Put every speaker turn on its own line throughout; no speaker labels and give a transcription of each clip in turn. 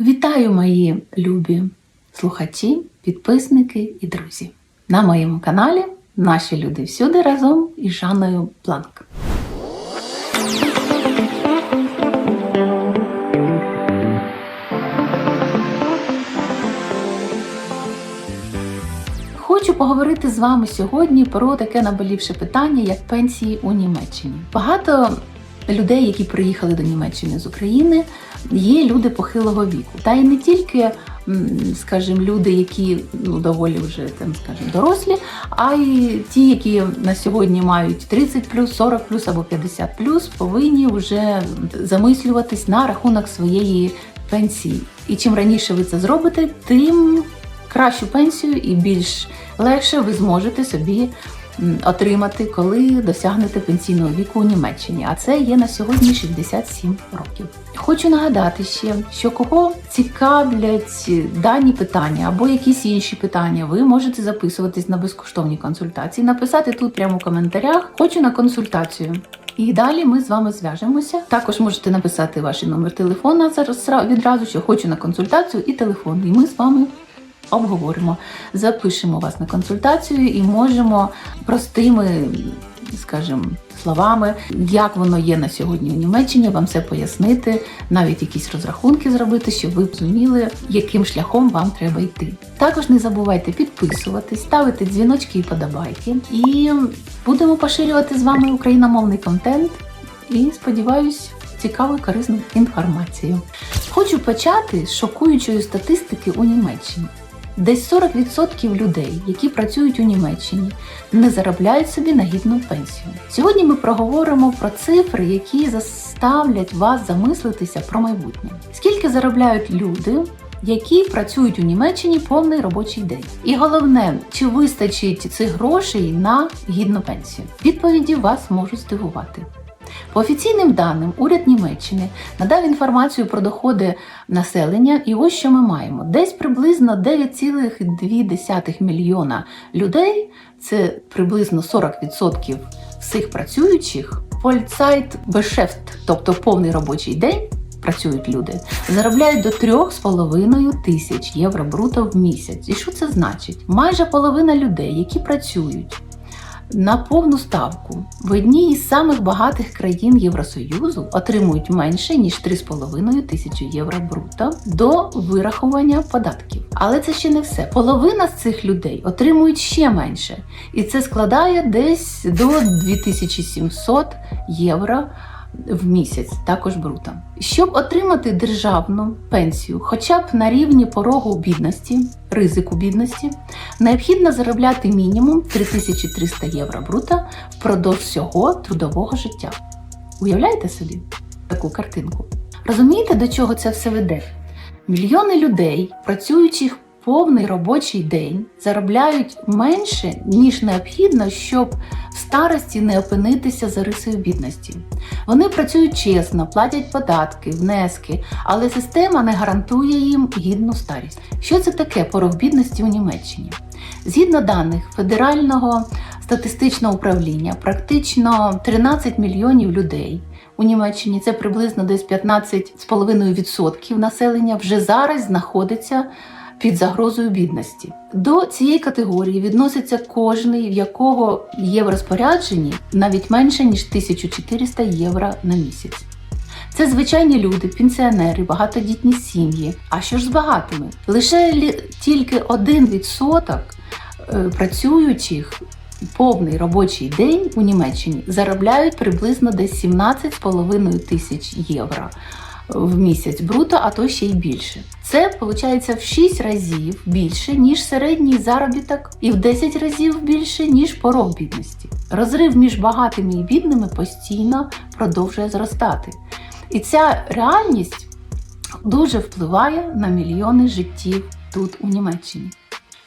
Вітаю, мої любі слухачі, підписники і друзі. На моєму каналі Наші люди всюди разом із Жанною Бланк. Хочу поговорити з вами сьогодні про таке наболівше питання, як пенсії у Німеччині. Багато людей, які приїхали до Німеччини з України, є люди похилого віку. Та й не тільки, скажімо, люди, які ну, доволі вже там, скажімо, дорослі, а й ті, які на сьогодні мають 30 плюс, 40 плюс або 50 повинні вже замислюватись на рахунок своєї пенсії. І чим раніше ви це зробите, тим кращу пенсію і більш легше ви зможете собі отримати, коли досягнете пенсійного віку у Німеччині. А це є на сьогодні 67 років. Хочу нагадати ще, що кого цікавлять дані питання або якісь інші питання, ви можете записуватись на безкоштовні консультації, написати тут прямо в коментарях. Хочу на консультацію. І далі ми з вами зв'яжемося. Також можете написати ваш номер телефона зараз відразу, що хочу на консультацію і телефон. І ми з вами обговоримо, запишемо вас на консультацію і можемо простими, скажімо, словами, як воно є на сьогодні у Німеччині, вам все пояснити, навіть якісь розрахунки зробити, щоб ви розуміли, яким шляхом вам треба йти. Також не забувайте підписуватись, ставити дзвіночки і подобайки. І будемо поширювати з вами україномовний контент. І сподіваюсь, цікаву корисну інформацію. Хочу почати з шокуючої статистики у Німеччині. Десь 40% людей, які працюють у Німеччині, не заробляють собі на гідну пенсію. Сьогодні ми проговоримо про цифри, які заставлять вас замислитися про майбутнє. Скільки заробляють люди, які працюють у Німеччині повний робочий день? І головне, чи вистачить цих грошей на гідну пенсію? Відповіді вас можуть здивувати. По офіційним даним, уряд Німеччини надав інформацію про доходи населення, і ось що ми маємо: десь приблизно 9,2 мільйона людей, це приблизно 40% всіх працюючих, Vollzeit Beschäft, тобто повний робочий день. Працюють люди, заробляють до 3,5 тисяч євро бруто в місяць. І що це значить? Майже половина людей, які працюють на повну ставку в одній із самих багатих країн Євросоюзу отримують менше ніж 3,5 тисячі євро бруто до вирахування податків. Але це ще не все. Половина з цих людей отримують ще менше, і це складає десь до 2700 євро. В місяць також бруто. Щоб отримати державну пенсію, хоча б на рівні порогу бідності, ризику бідності, необхідно заробляти мінімум 3300 євро бруто впродовж всього трудового життя. Уявляєте собі таку картинку? Розумієте, до чого це все веде? Мільйони людей, працюючих повний робочий день, заробляють менше, ніж необхідно, щоб в старості не опинитися за рисою бідності. Вони працюють чесно, платять податки, внески, але система не гарантує їм гідну старість. Що це таке порог бідності у Німеччині? Згідно даних Федерального статистичного управління, практично 13 мільйонів людей у Німеччині це приблизно десь 15,5% населення вже зараз знаходиться під загрозою бідності. До цієї категорії відноситься кожний, в якого є в розпорядженні навіть менше ніж 1400 євро на місяць. Це звичайні люди, пенсіонери, багатодітні сім'ї. А що ж з багатими? Лише тільки 1% е, працюючих повний робочий день у Німеччині заробляють приблизно десь 17,5 тисяч євро в місяць бруто, а то ще й більше. Це виходить в 6 разів більше, ніж середній заробіток, і в 10 разів більше, ніж порог бідності. Розрив між багатими і бідними постійно продовжує зростати. І ця реальність дуже впливає на мільйони життів тут у Німеччині.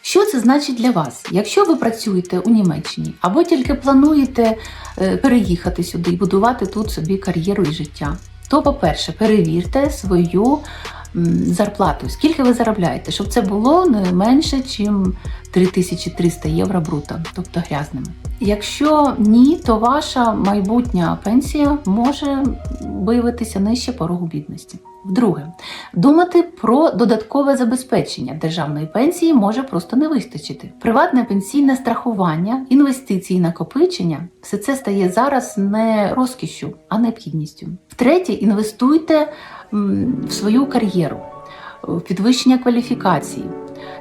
Що це значить для вас? Якщо ви працюєте у Німеччині або тільки плануєте е, переїхати сюди і будувати тут собі кар'єру і життя, то, по-перше, перевірте свою зарплату, скільки ви заробляєте, щоб це було не менше, ніж 3300 євро бруто, тобто грязними. Якщо ні, то ваша майбутня пенсія може виявитися нижче порогу бідності. Вдруге, думати про додаткове забезпечення державної пенсії може просто не вистачити. Приватне пенсійне страхування, інвестиції, накопичення все це стає зараз не розкішшю, а необхідністю. Втретє, інвестуйте в свою кар'єру, в підвищення кваліфікації.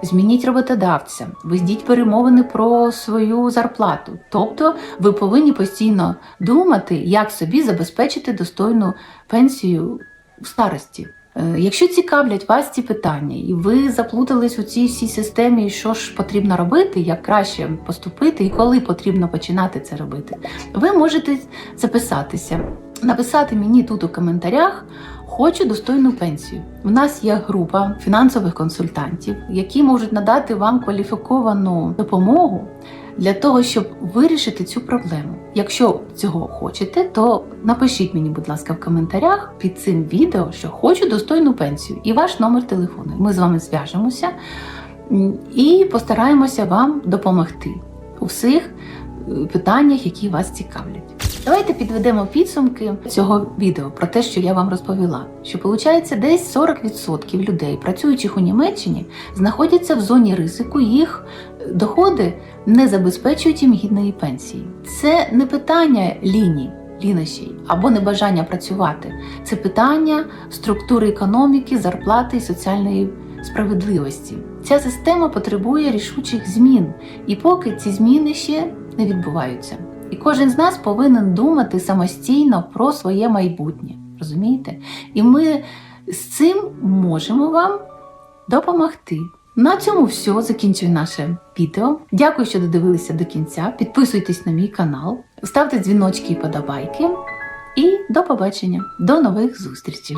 Змініть роботодавця, ведіть перемовини про свою зарплату. Тобто ви повинні постійно думати, як собі забезпечити достойну пенсію в старості. Е, Якщо цікавлять вас ці питання, і ви заплутались у цій всій системі, що ж потрібно робити, як краще поступити і коли потрібно починати це робити, ви можете записатися, написати мені тут у коментарях. Хочу достойну пенсію. У нас є група фінансових консультантів, які можуть надати вам кваліфіковану допомогу для того, щоб вирішити цю проблему. Якщо цього хочете, то напишіть мені, будь ласка, в коментарях під цим відео, що хочу достойну пенсію, і ваш номер телефону. Ми з вами зв'яжемося і постараємося вам допомогти у всіх е, питаннях, які вас цікавлять. Давайте підведемо підсумки цього відео про те, що я вам розповіла. Що виходить, десь 40% людей, працюючих у Німеччині, знаходяться в зоні ризику, їх доходи не забезпечують їм гідної пенсії. Це не питання лінії. Лінощі або небажання працювати. Це питання структури економіки, зарплати і соціальної справедливості. Ця система потребує рішучих змін, і поки ці зміни ще не відбуваються. І кожен з нас повинен думати самостійно про своє майбутнє. Розумієте? І ми з цим можемо вам допомогти. На цьому все. Закінчую наше відео. Дякую, що додивилися до кінця. Підписуйтесь на мій канал, ставте дзвіночки і подобайки. І до побачення, до нових зустрічей!